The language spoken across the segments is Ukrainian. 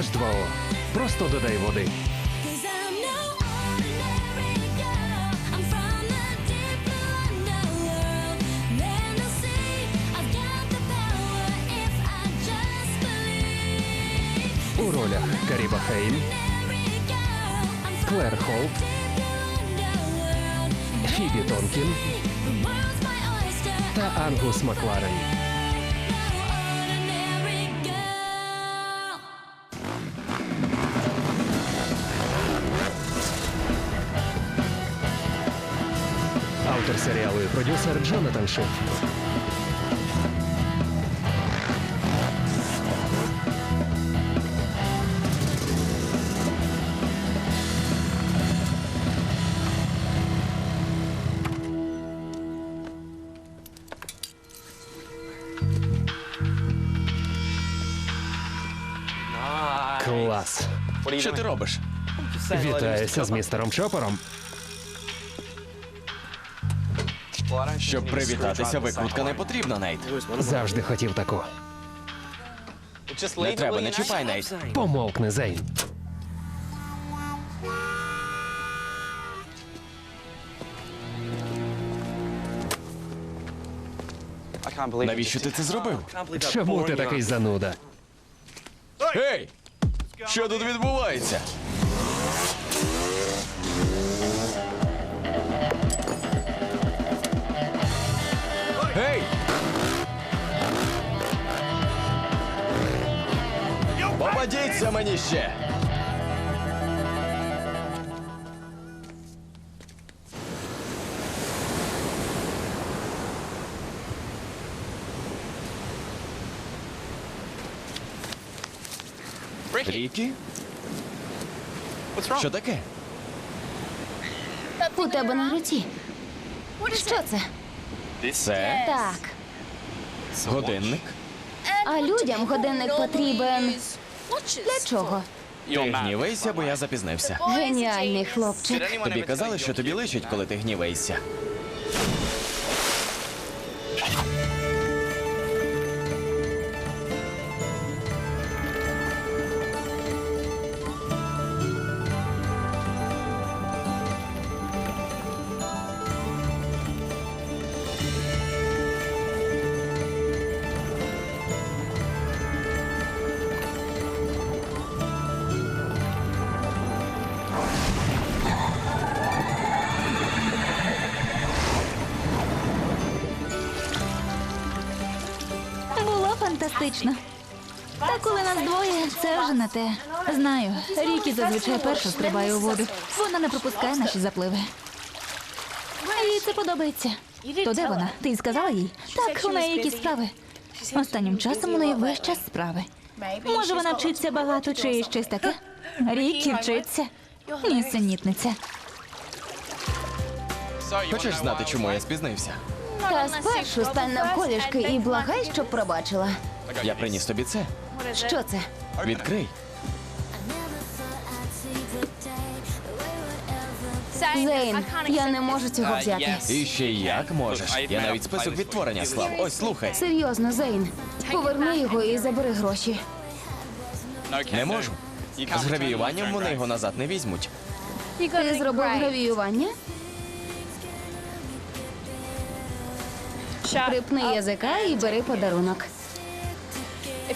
H2O. Просто додай води. У ролях Каріба from Клер Холт. Фібі Тонкін та Ангус Макларен. Серіалу продюсер Джонатан Шиф. Клас. Що ти робиш? Вітаюся з містером Чопером. Щоб привітатися, викрутка не потрібна, Нейт. Завжди хотів таку. Не треба, не чіпай, Нейт. Помовкни, Зейн. Навіщо ти це зробив? Чому ти такий зануда? Гей! Що тут відбувається? Мені ще! Рікі? Що таке? У тебе на руці. Що це? Це Так. годинник. А людям годинник потрібен. Для чого? Ти гнівайся, бо я запізнився. Геніальний хлопчик. Тобі казали, що тобі личить, коли ти гніваєшся. Фантастично. Та коли нас двоє, це вже не те. Знаю, Рікі зазвичай перша стрибає у воду. Вона не пропускає наші запливи. Їй це подобається. То де вона? Ти сказала їй? Так, у неї якісь справи. Останнім часом у неї весь час справи. Може, вона вчиться багато чи щось таке? Рікі вчиться. Нісенітниця. Хочеш знати, чому я спізнився? Та спершу стань навколішки і благай, щоб пробачила. Я приніс тобі це. Що це? Відкрий. Зейн, я не можу цього взяти. І ще як можеш. Я навіть список відтворення слав. Ось слухай. Серйозно, Зейн. Поверни його і забери гроші. Не можу. З гравіюванням вони його назад не візьмуть. Ти зробив гравіювання? Припни язика і бери подарунок.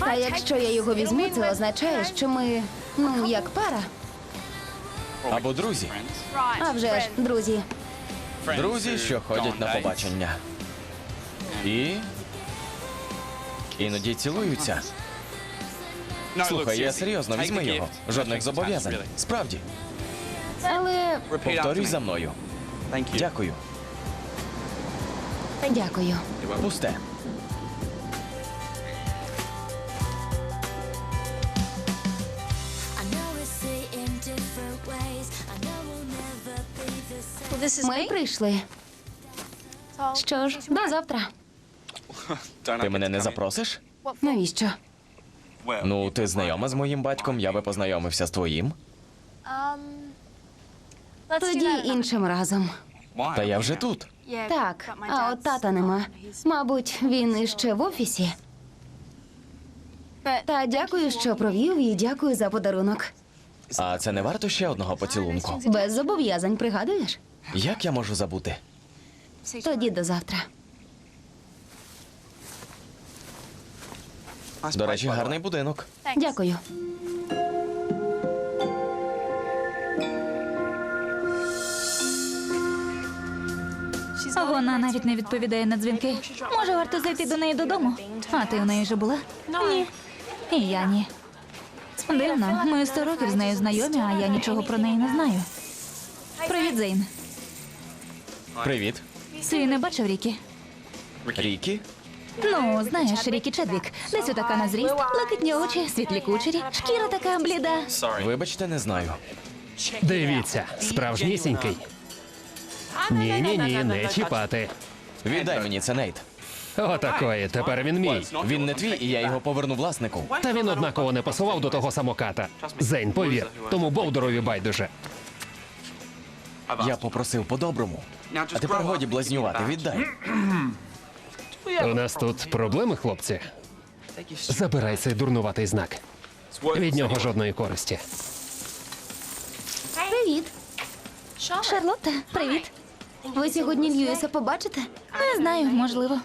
А якщо я його візьму, це означає, що ми ну як пара. Або друзі. А вже ж, друзі. Друзі, що ходять на побачення. І. Іноді цілуються. Слухай, я серйозно, візьми його. Жодних зобов'язань. Справді. Але Повторюй за мною. Дякую. дякую. Пусте. Ми прийшли. Що ж, до завтра. Ти мене не запросиш? Навіщо? Ну, ти знайома з моїм батьком, я би познайомився з твоїм. Тоді іншим разом. Та я вже тут. Так, а от тата нема. Мабуть, він іще в офісі. Та дякую, що провів, і дякую за подарунок. А це не варто ще одного поцілунку. Без зобов'язань, пригадуєш? Як я можу забути? Тоді до завтра. До речі, гарний будинок. Дякую. Вона навіть не відповідає на дзвінки. Може, варто зайти до неї додому? А ти у неї вже була? Ні. І я ні. Дивно, ми сто років з нею знайомі, а я нічого про неї не знаю. Привіт, Зейн. Привіт. Ти не бачив Рікі? Рікі? Ну, знаєш, Рікі Чедвік. Десь отака на зріст, блакитні очі, світлі кучері, шкіра така бліда. Вибачте, не знаю. Дивіться, справжнісінький. Ні, ні, ні, не чіпати. Віддай мені це Нейт. Отакої, тепер він мій. Він не твій, і я його поверну власнику. Та він однаково не пасував до того самоката. Зейн, повір, тому Болдерові байдуже. Я попросив по-доброму. А тепер годі блазнювати, віддай. У нас тут проблеми, хлопці. Забирай цей дурнуватий знак. Від нього жодної користі. Привіт. Шарлотта, привіт. Ви сьогодні Льюіса побачите? Не знаю, можливо.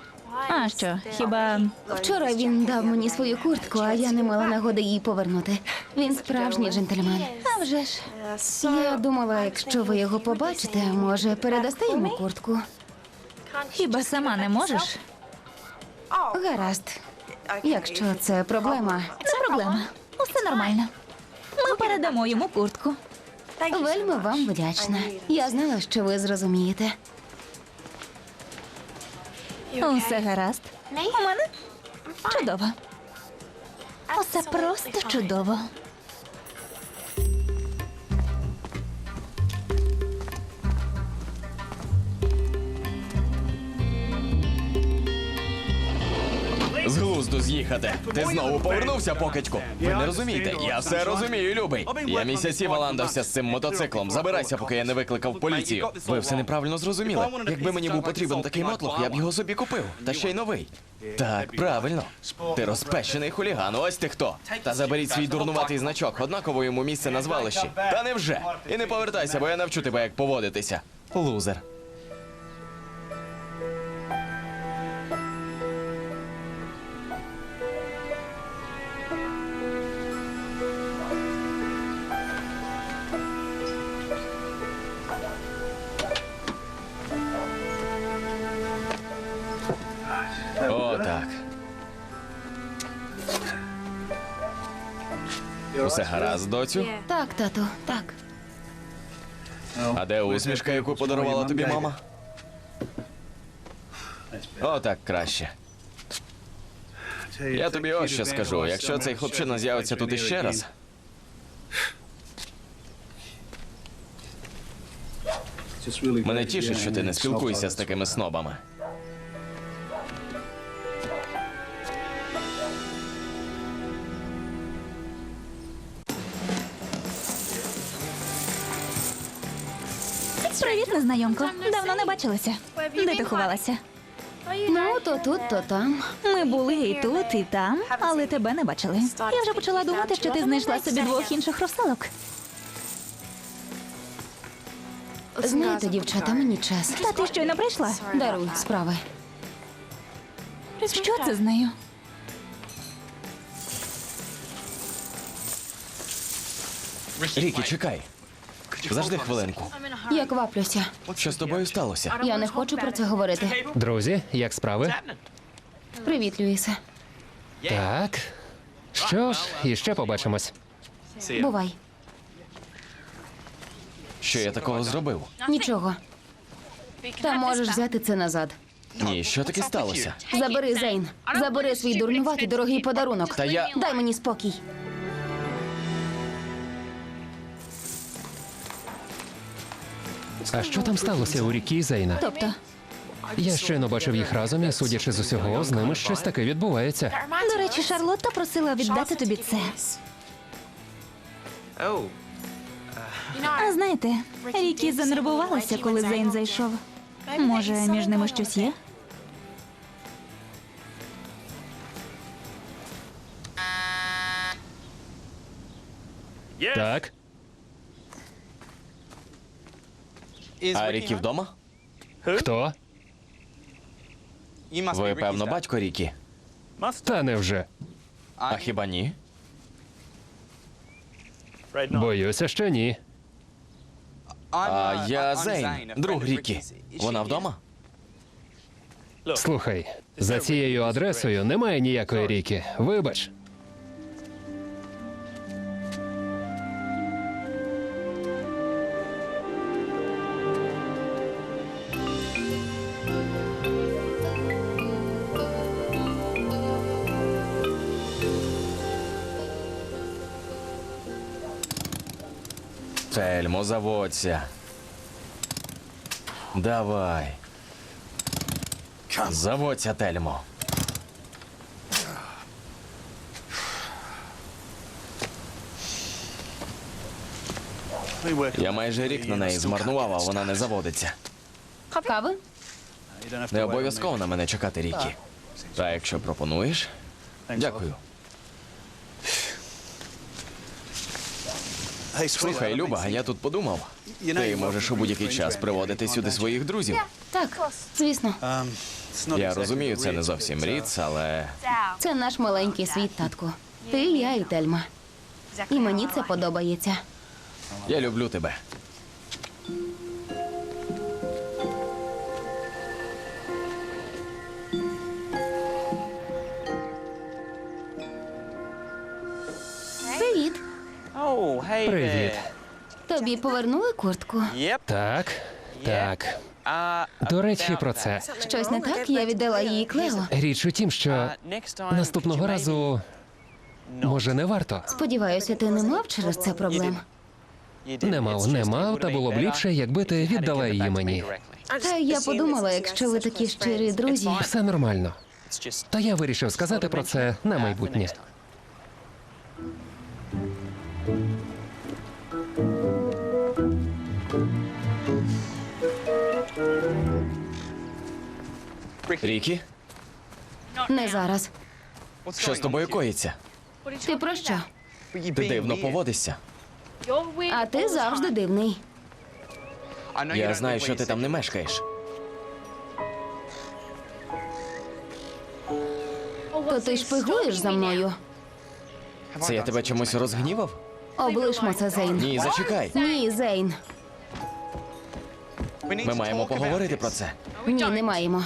А що, хіба Вчора він дав мені свою куртку, а я не мала нагоди її повернути. Він справжній джентльмен. а вже ж? Я думала, якщо ви його побачите, може передасте йому куртку. Хіба сама не можеш? Гаразд. Якщо це проблема, Не проблема. Усе нормально. Ми передамо йому куртку. вельми вам вдячна. Я знала, що ви зрозумієте. Усе гаразд. У мене? Чудово. Усе просто чудово. З глузду з'їхати. Ти знову повернувся, покидьку. Ви не розумієте? Я все розумію, любий. Я місяці валандався з цим мотоциклом. Забирайся, поки я не викликав поліцію. Ви все неправильно зрозуміли. Якби мені був потрібен такий мотлох, я б його собі купив. Та ще й новий. Так, правильно. Ти розпещений хуліган, ось ти хто. Та заберіть свій дурнуватий значок, однаково йому місце на звалищі. Та невже? І не повертайся, бо я навчу тебе, як поводитися. Лузер. Усе гаразд, доцю? Так, тату, так. А де усмішка, яку подарувала тобі мама? О, так краще. Я тобі ось що скажу. Якщо цей хлопчина з'явиться тут іще раз, мене тішить, що ти не спілкуєшся з такими снобами. Незнайомко. Давно не бачилися. Де ти ховалася? Ну, то тут, то там. Ми були і тут, і там, але тебе не бачили. Я вже почала думати, що ти знайшла собі двох інших русалок. Знаєте, дівчата, мені час. Та ти щойно прийшла. Даруй справи. Що це з нею? Рікі, чекай. Завжди хвилинку. Я кваплюся. Що з тобою сталося? Я не хочу про це говорити. Друзі, як справи? Привіт, Люїсе. Так. Що ж, іще побачимось. Бувай. Що я такого зробив? Нічого. Та можеш взяти це назад. Ні, що таке сталося? Забери Зейн. Забери свій дурнуватий дорогий подарунок. Та я. Дай мені спокій. А що там сталося у Рікі Зейна? Тобто, Я щойно бачив їх разом, і судячи з усього, з ними щось таке відбувається. до речі, Шарлотта просила віддати тобі це. А знаєте, Рікі занервувалася, коли Зейн зайшов. Може, між ними щось є? Так, А Рікі вдома? хто? Ви, певно, батько Рікі. Та невже. А хіба ні? Боюся, що ні. А я Зейн, друг Рікі. Вона вдома? Слухай, за цією адресою немає ніякої ріки. Вибач. Тельмо, заводься. Давай. Заводься, Тельмо. Я майже рік на неї змарнував, а вона не заводиться. Кави? Не обов'язково на мене чекати ріки. Та якщо пропонуєш, дякую. Слухай, Люба, я тут подумав. Ти можеш у будь-який час приводити сюди своїх друзів. Так, звісно. Я розумію, це не зовсім ріц, але Це наш маленький світ, татку. Ти, я і Тельма. І мені це подобається. я люблю тебе. Привіт. Тобі повернули куртку? Так, так. До речі, про це. Щось не так? Я віддала її Клео. Річ у тім, що наступного разу може не варто. Сподіваюся, ти не мав через це проблем. Не мав, не мав, та було б ліпше, якби ти віддала її мені. Та я подумала, якщо ви такі щирі друзі. Все нормально. Та я вирішив сказати про це на майбутнє. Рікі, Не зараз. що з тобою коїться? Ти про що? Ти дивно поводишся. А ти завжди дивний. Я знаю, що ти там не мешкаєш. То ти шпигуєш за мною. Це я тебе чомусь розгнівав? Облишмо це, Зейн. Ні, зачекай. Ні, Зейн. Ми маємо поговорити про це. Ні, не маємо.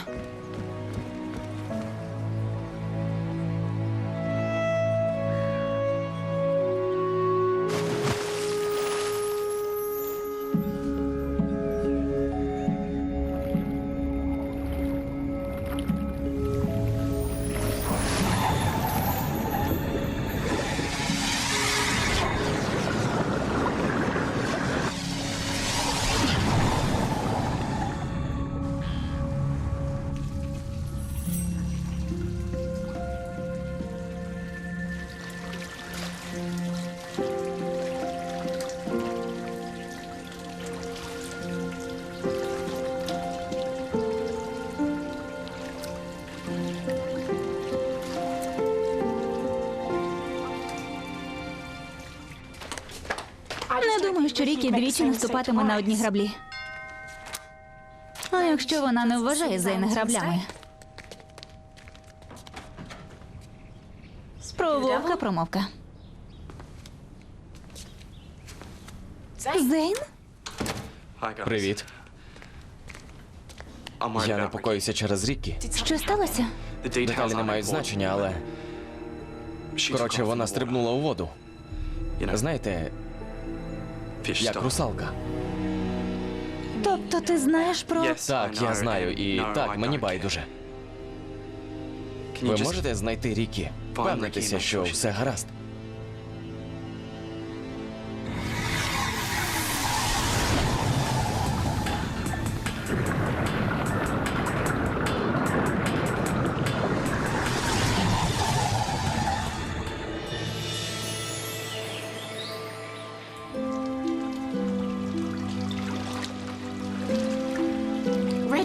Не думаю, що двічі наступатиме на одні граблі. А якщо вона не вважає Зейна граблями? Прововка промовка. Зейн? Привіт. Я непокоюся через Рікі. Що сталося? Деталі не мають значення, але коротше, вона стрибнула у воду. Знаєте, як русалка. Тобто ти знаєш про. Так, я знаю, і так, мені байдуже. Ви можете знайти ріки, Впевнитися, що все гаразд.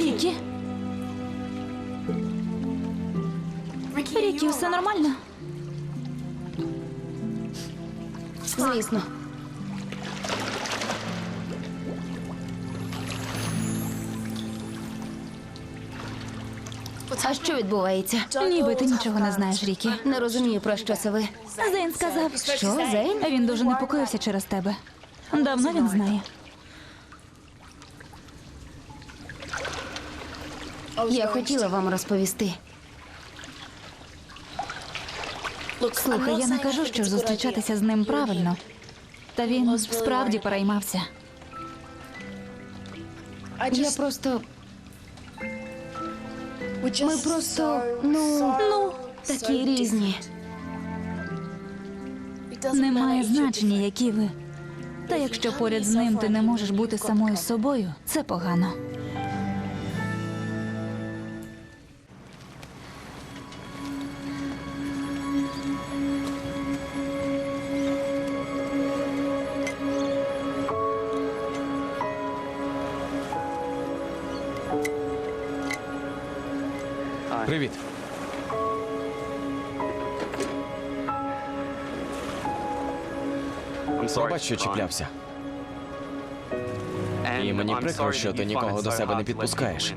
Рікі. Рікі, все нормально. Звісно. А що відбувається? Нібито нічого не знаєш, Рікі. Не розумію, про що це ви. Зейн сказав. Що, Зейн? Він дуже непокоївся через тебе. Давно він знає. Я хотіла вам розповісти. Слухай, я не кажу, що зустрічатися з ним правильно. Та він справді переймався. Я просто. Ми просто, ну, Ну, такі різні. немає значення, які ви. Та якщо поряд з ним ти не можеш бути самою собою, це погано. Що чіплявся. І мені прикро, що ти нікого до себе не підпускаєш.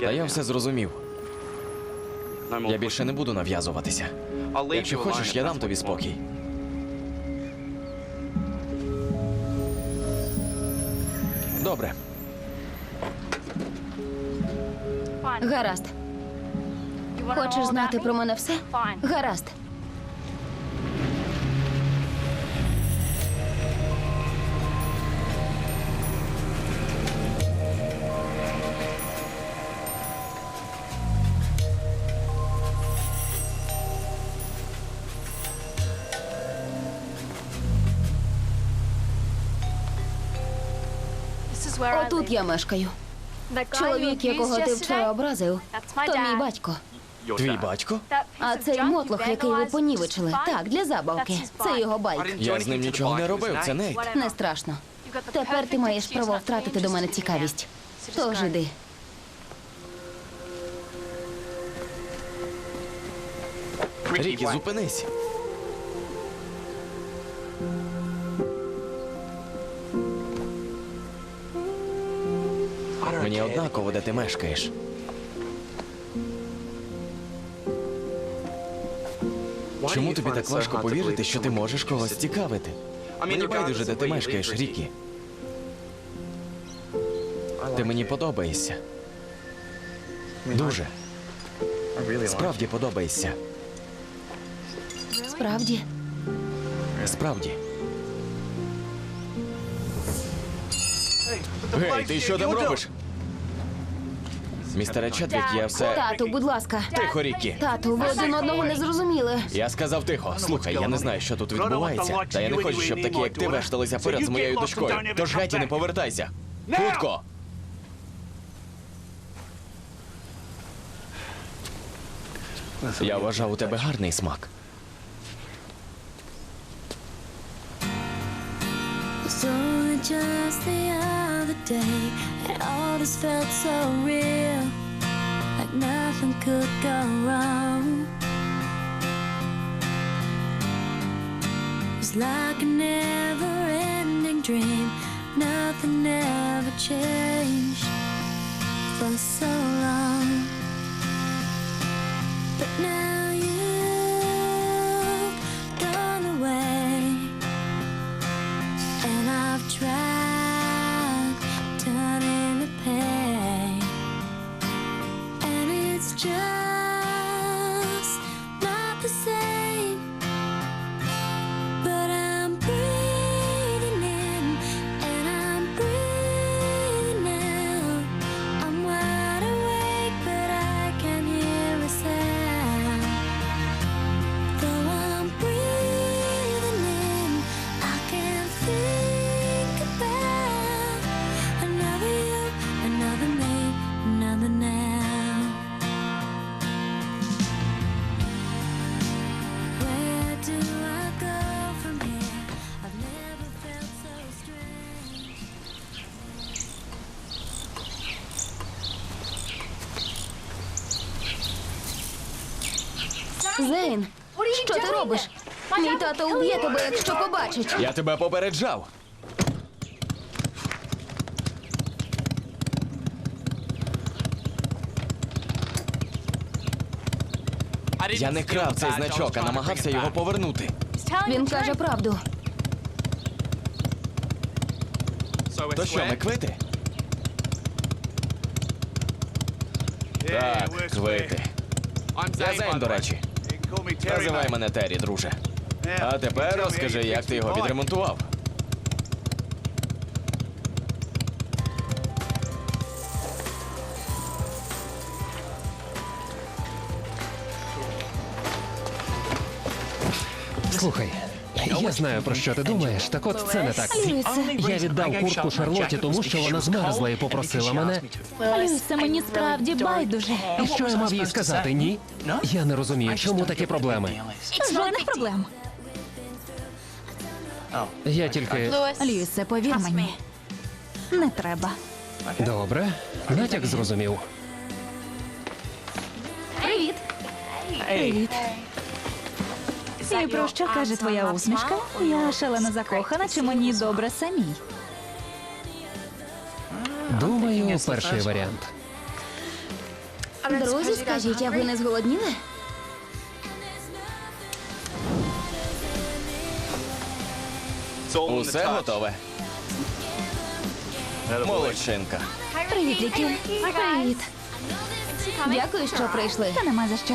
Та я все зрозумів. Я більше не буду нав'язуватися. Якщо хочеш, я дам тобі спокій. Добре. Гаразд. Хочеш знати про мене все? Гаразд. Отут я мешкаю. Чоловік, якого ти вчора образив, то мій батько. Твій батько? А цей мотлох, який ви понівечили, так, для забавки. Це його байк. Я з ним нічого не робив, це Нейт. Не страшно. Тепер ти маєш право втратити до мене цікавість. Тож іди. Рікі, зупинись. Мені однаково, де ти мешкаєш. Чому тобі так важко повірити, що ти можеш когось цікавити? Мені байдуже, де ти мешкаєш, Рікі. Ти мені подобаєшся. Дуже. Справді подобаєшся. Справді. Справді. Гей, ти що там робиш? Містере Чедвік, я все. Тату, будь ласка. Тихо, Рікі. Тату, ви один одного не зрозуміли. Я сказав тихо. Слухай, я не знаю, що тут відбувається. Та я не хочу, щоб такі, як ти, вешталися поряд з моєю дочкою. Тож геть не повертайся. Хутко! Я вважав у тебе гарний смак. So just the other day, all felt so real, like nothing could go wrong. It was like a never-ending dream, nothing ever changed for so long. But now Тато уб'є тебе, якщо побачить. Я тебе попереджав. Я не крав цей значок, а намагався його повернути. Він каже правду. То що, ми квити? Так, квити. Я Зейн, до речі. Називай мене Террі, друже. А тепер розкажи, як ти його відремонтував. Слухай, я знаю про що ти думаєш, так от це не так. Я віддав куртку Шарлоті, тому що вона змерзла і попросила мене. Люся, мені справді байдуже. І що я мав їй сказати? Ні? Я не розумію, чому такі проблеми. Жодних проблем. Я тільки. Люсе, повір мені. Не треба. Добре, натяк зрозумів. Привіт. Привіт. І про що каже твоя усмішка? Я шалено закохана, чи мені добре самій? Думаю, перший варіант. Друзі, скажіть, а ви не зголодніли? Усе готове. Молодчинка. Привіт, Рікі. Привіт. Дякую, що прийшли. Та нема за що.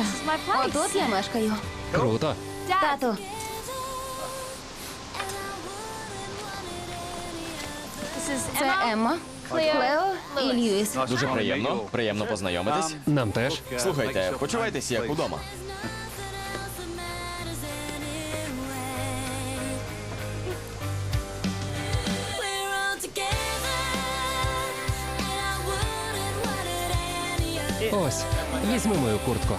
Отут я мешкаю. Круто. Тато, це Емма, Клео і Льюіс. Дуже приємно. Приємно познайомитись. Нам теж. Слухайте, почувайтесь як удома. Ось, візьми мою куртку.